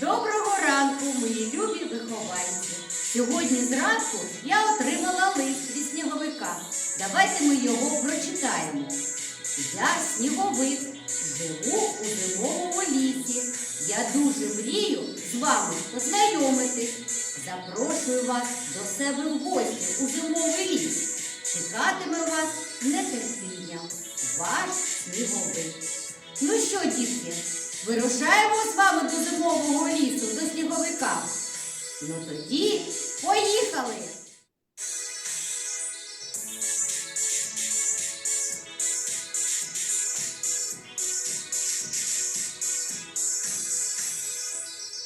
Доброго ранку, мої любі вихованці. Сьогодні зранку я отримала лист від сніговика. Давайте ми його прочитаємо. Я сніговик, живу у зимовому лісі. Я дуже мрію з вами познайомитись. Запрошую вас до себе в гості у зимовий ліс. Чекатиме вас з нетерпінням. Ваш сніговик. Ну що, дітки, вирушаємо з вами до зимового лісу, до сніговика. Ну тоді поїхали!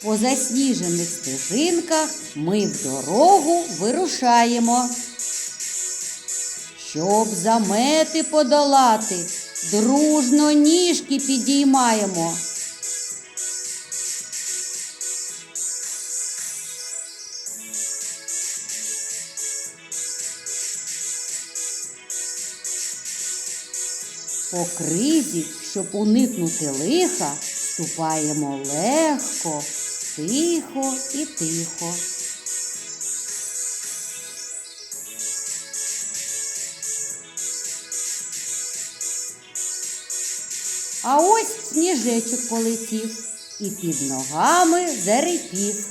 По засніжених стежинках ми в дорогу вирушаємо. Щоб замети подолати, дружно ніжки підіймаємо. По кризі, щоб уникнути лиха, ступаємо легко, тихо і тихо. А ось сніжечок полетів і під ногами зарипів.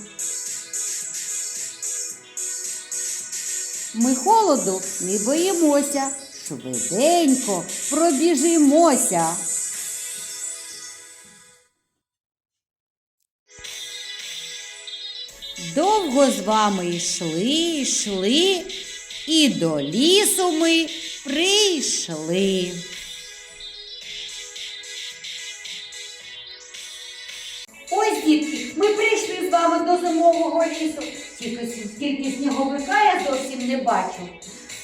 Ми холоду не боїмося, швиденько пробіжимося. Довго з вами йшли, йшли, і до лісу ми прийшли. Ось, дітки, ми прийшли з вами до зимового лісу. Тільки тільки сніговика я зовсім не бачу.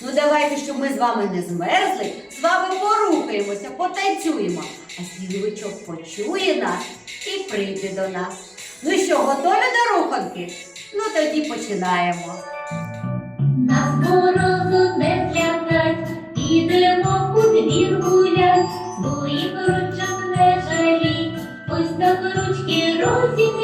Ну давайте, щоб ми з вами не змерзли, з вами порухаємося, потанцюємо. А сніговичок почує нас і прийде до нас. Ну що, готові до руханки? Ну тоді починаємо. Нас морозу не злякать, ідемо у двір гулять, своїх ручок не жалій, ось так ручки розігрій,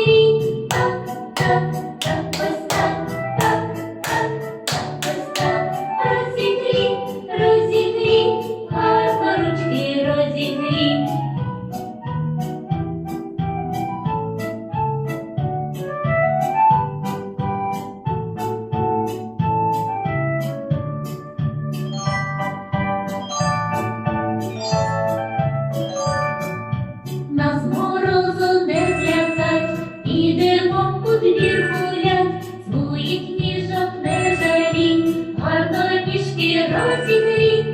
ніжки розігрій,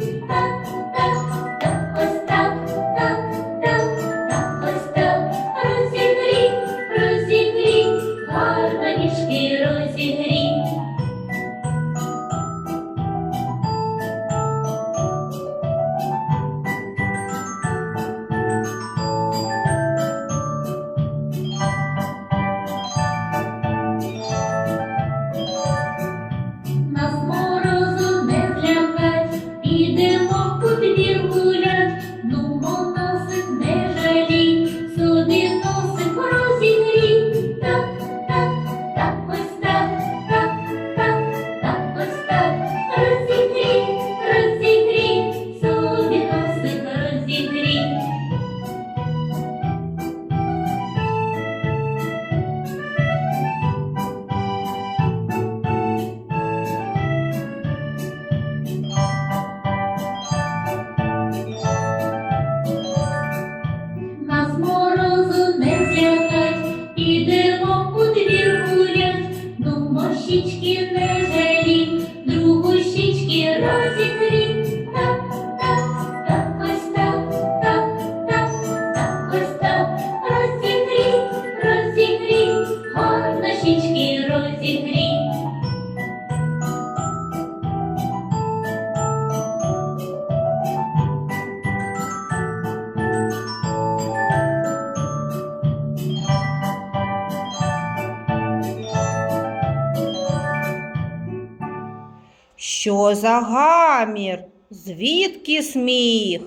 Що за гамір? Звідки сміх?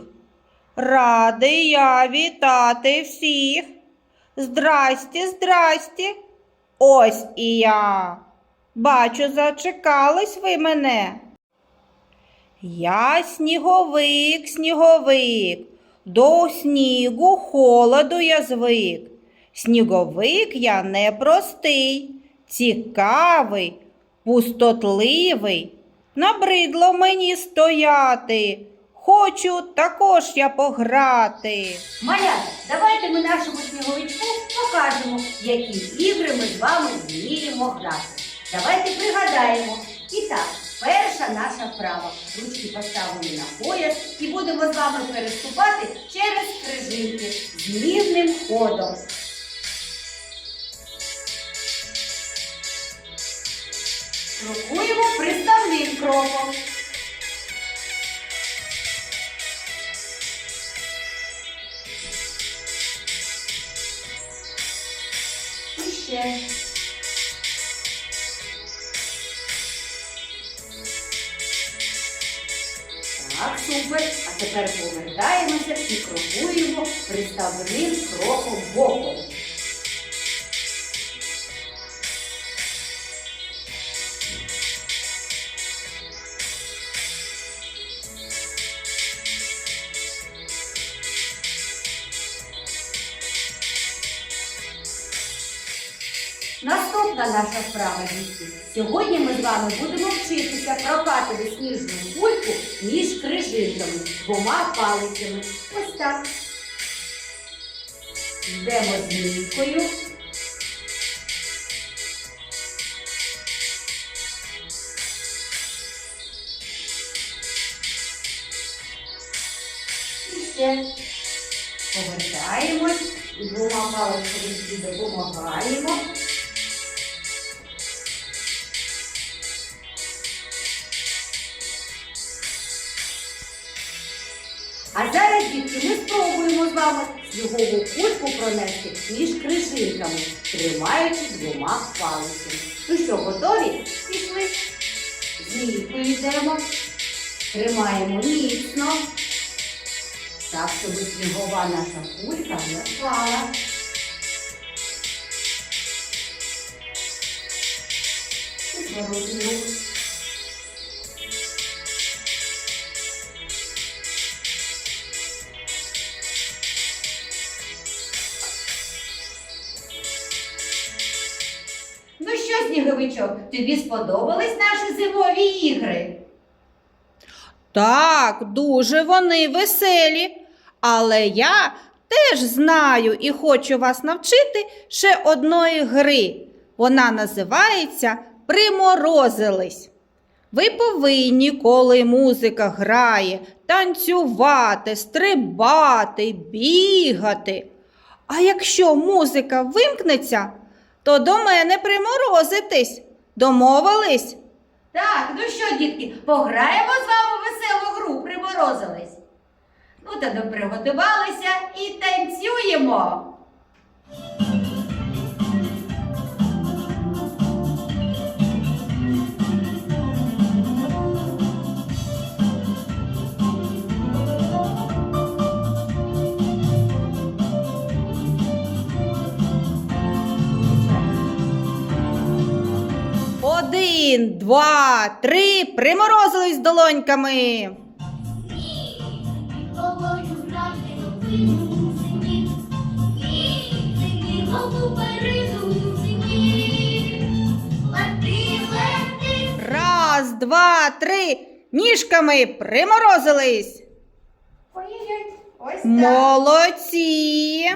Радий я вітати всіх. Здрасте, здрасте. Ось і я. Бачу, зачекались ви мене. Я сніговик, сніговик, до снігу холоду я звик. Сніговик я непростий, цікавий, пустотливий. Набридло мені стояти. Хочу також я пограти. Малята, давайте ми нашому сніговичку покажемо, які ігри ми з вами вміємо грати. Давайте пригадаємо. І так, перша наша вправа. Ручки поставлені на пояс і будемо з вами переступати через крижинки змінним ходом. Приставним. І ще. Так, супер. А тепер повертаємося і крокуємо приставним кроком боком. Наступна наша вправа, дітки. Сьогодні ми з вами будемо вчитися прокатити сніжну кульку між крижинками двома палицями. Ось так. Йдемо змійкою. І ще повертаємось і двома палицями допомагаємо. Вами снігову кульку пронести між крижинками, тримаючи двома палицями. Ну що, готові? Пішли. Змійкою йдемо. Тримаємо міцно. Так, щоб снігова наша кулька не впала. І що, тобі сподобались наші зимові ігри? Так, дуже вони веселі. Але я теж знаю і хочу вас навчити ще одної гри. Вона називається Приморозились. Ви повинні, коли музика грає, танцювати, стрибати, бігати. А якщо музика вимкнеться, то до мене приморозитись. Домовились? Так, ну що, дітки, пограємо з вами веселу гру, приморозились. Ну, та приготувалися і танцюємо. Один, два, три, приморозились долоньками. Раз, два, три. Ніжками приморозились. Ось так. Молодці.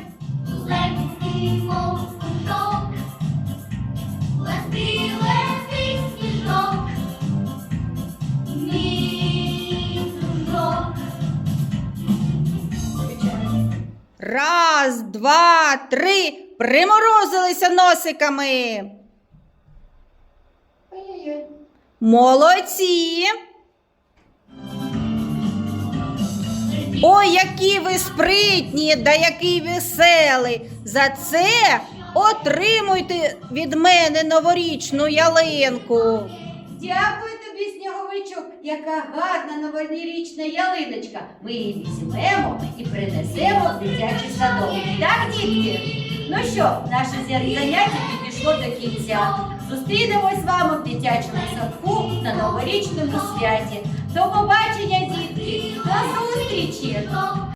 Раз, два, три. Приморозилися носиками. Молодці. Ой, які ви спритні, да який веселий. За це отримуйте від мене новорічну ялинку. Дякую тобі, яка гарна новорічна ялиночка. Ми її візьмемо і принесемо в дитячий садок. Так, дітки? Ну що, наше заняття підійшло до кінця. Зустрінемось з вами в дитячому садку на новорічному святі. До побачення, дітки! До зустрічі!